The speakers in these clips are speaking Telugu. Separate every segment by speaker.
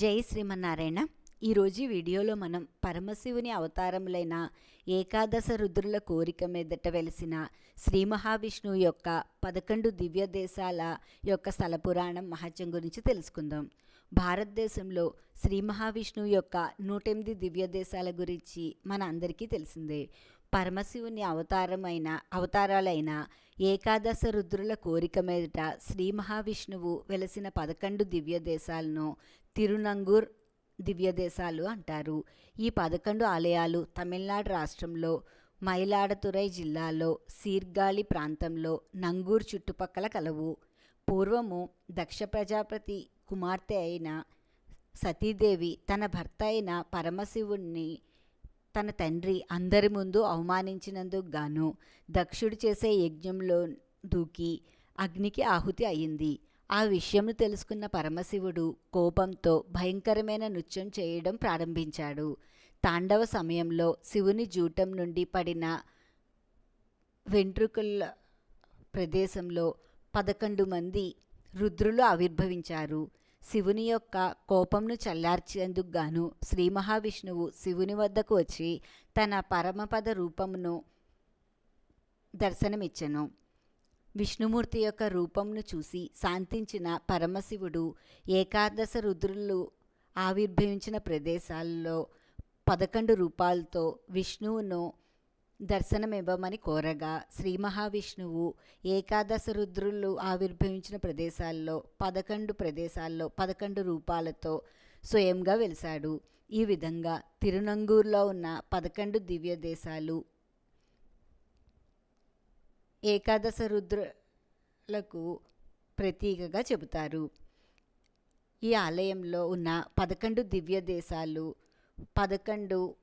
Speaker 1: జై శ్రీమన్నారాయణ. ఈరోజు ఈ వీడియోలో మనం పరమశివుని అవతారములైన ఏకాదశ రుద్రుల కోరిక మీదట వెలిసిన శ్రీ మహావిష్ణువు యొక్క పదకొండు దివ్య దేశాల యొక్క స్థల పురాణం మహత్యం గురించి తెలుసుకుందాం. భారతదేశంలో శ్రీ మహావిష్ణువు యొక్క నూటెనిమిది దివ్య దేశాల గురించి మన అందరికీ తెలిసిందే. పరమశివుని అవతారమైన అవతారాలైన ఏకాదశ రుద్రుల కోరిక మీదట శ్రీ మహావిష్ణువు వెలసిన పదకొండు దివ్య దేశాలను తిరునంగూర్ దివ్యదేశాలు అంటారు. ఈ పదకొండు ఆలయాలు తమిళనాడు రాష్ట్రంలో మయిలాడతురై జిల్లాలో సీర్గాళి ప్రాంతంలో నంగూర్ చుట్టుపక్కల కలవు. పూర్వము దక్ష ప్రజాపతి కుమార్తె అయిన సతీదేవి తన భర్త అయిన పరమశివుణ్ణి తన తండ్రి అందరి ముందు అవమానించినందుకు గాను దక్షుడు చేసే యజ్ఞంలో దూకి అగ్నికి ఆహుతి అయింది. ఆ విషయంను తెలుసుకున్న పరమశివుడు కోపంతో భయంకరమైన నృత్యం చేయడం ప్రారంభించాడు. తాండవ సమయంలో శివుని జూటం నుండి పడిన వెంట్రుకల ప్రదేశంలో పదకొండు మంది రుద్రులు ఆవిర్భవించారు. శివుని యొక్క కోపంను చల్లార్చేందుకు గాను శ్రీ మహావిష్ణువు శివుని వద్దకు వచ్చి తన పరమపద రూపమును దర్శనమిచ్చను. విష్ణుమూర్తి యొక్క రూపంను చూసి శాంతించిన పరమశివుడు ఏకాదశ రుద్రులు ఆవిర్భవించిన ప్రదేశాల్లో పదకొండు రూపాలతో విష్ణువును దర్శనమివ్వమని కోరగా శ్రీ మహావిష్ణువు ఏకాదశ రుద్రులు ఆవిర్భవించిన ప్రదేశాల్లో పదకొండు ప్రదేశాల్లో పదకొండు రూపాలతో స్వయంగా వెలిశాడు. ఈ విధంగా తిరునంగూరులో ఉన్న పదకొండు దివ్య దేశాలు ఏకాదశ రుద్రులకు ప్రతీకగా చెబుతారు. ఈ ఆలయంలో ఉన్న పదకొండు దివ్య దేశాలు పదకొండు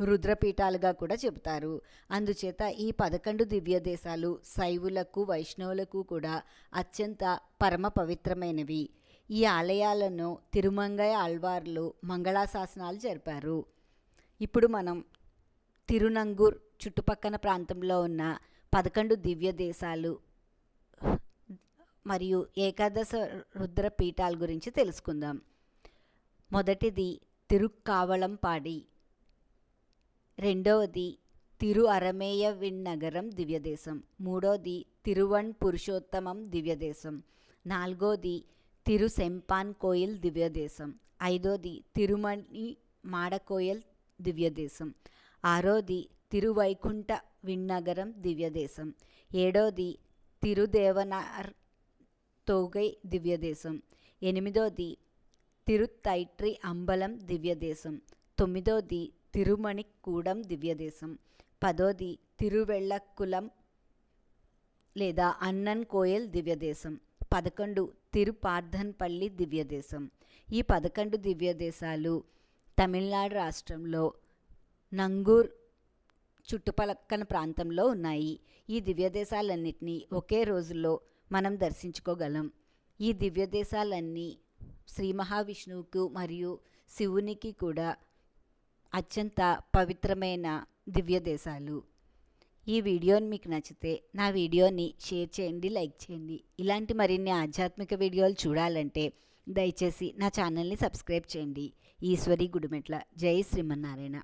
Speaker 1: రుద్రపీఠాలుగా కూడా చెబుతారు. అందుచేత ఈ పదకొండు దివ్య దేశాలు శైవులకు వైష్ణవులకు కూడా అత్యంత పరమ పవిత్రమైనవి. ఈ ఆలయాలను తిరుమంగయ్య ఆళ్వార్లు మంగళాశాసనాలు జరిపారు. ఇప్పుడు మనం తిరునంగూర్ చుట్టుపక్కల ప్రాంతంలో ఉన్న పదకొండు దివ్య దేశాలు మరియు ఏకాదశ రుద్ర పీఠాల గురించి తెలుసుకుందాం. మొదటిది తిరుక్కావళంపాడి రెండవది తిరు అరమేయ విన్నగరం దివ్యదేశం మూడోది తిరువణ్ పురుషోత్తమం దివ్యదేశం నాలుగోది తిరు సెంపాన్ కోయిల్ దివ్యదేశం ఐదోది తిరుమణి మాడకోయల్ దివ్యదేశం ఆరోది తిరువైకుంఠ విన్నగరం దివ్యదేశం. ఏడోది తిరుదేవనార్ తోగై దివ్యదేశం. ఎనిమిదోది తిరుతైట్రి అంబలం దివ్యదేశం. తొమ్మిదోది తిరుమణిక్కూడం దివ్యదేశం. పదోది తిరువెళ్ళక్కులం లేదా అన్నన్ కోయల్ దివ్యదేశం. పదకొండు తిరుపార్థన్పల్లి దివ్యదేశం. ఈ పదకొండు దివ్యదేశాలు తమిళనాడు రాష్ట్రంలో నంగూర్ చుట్టుపక్కన ప్రాంతంలో ఉన్నాయి. ఈ దివ్యదేశాలన్నింటినీ ఒకే రోజులో మనం దర్శించుకోగలం. ఈ దివ్యదేశాలన్నీ శ్రీ మహావిష్ణువుకు మరియు శివునికి కూడా అత్యంత పవిత్రమైన దివ్యదేశాలు. ఈ వీడియోని మీకు నచ్చితే నా వీడియోని షేర్ చేయండి లైక్ చేయండి. ఇలాంటి మరిన్ని ఆధ్యాత్మిక వీడియోలు చూడాలంటే దయచేసి నా ఛానల్ని సబ్స్క్రైబ్ చేయండి. ఈశ్వరి గుడిమెట్ల. జై శ్రీమన్నారాయణ.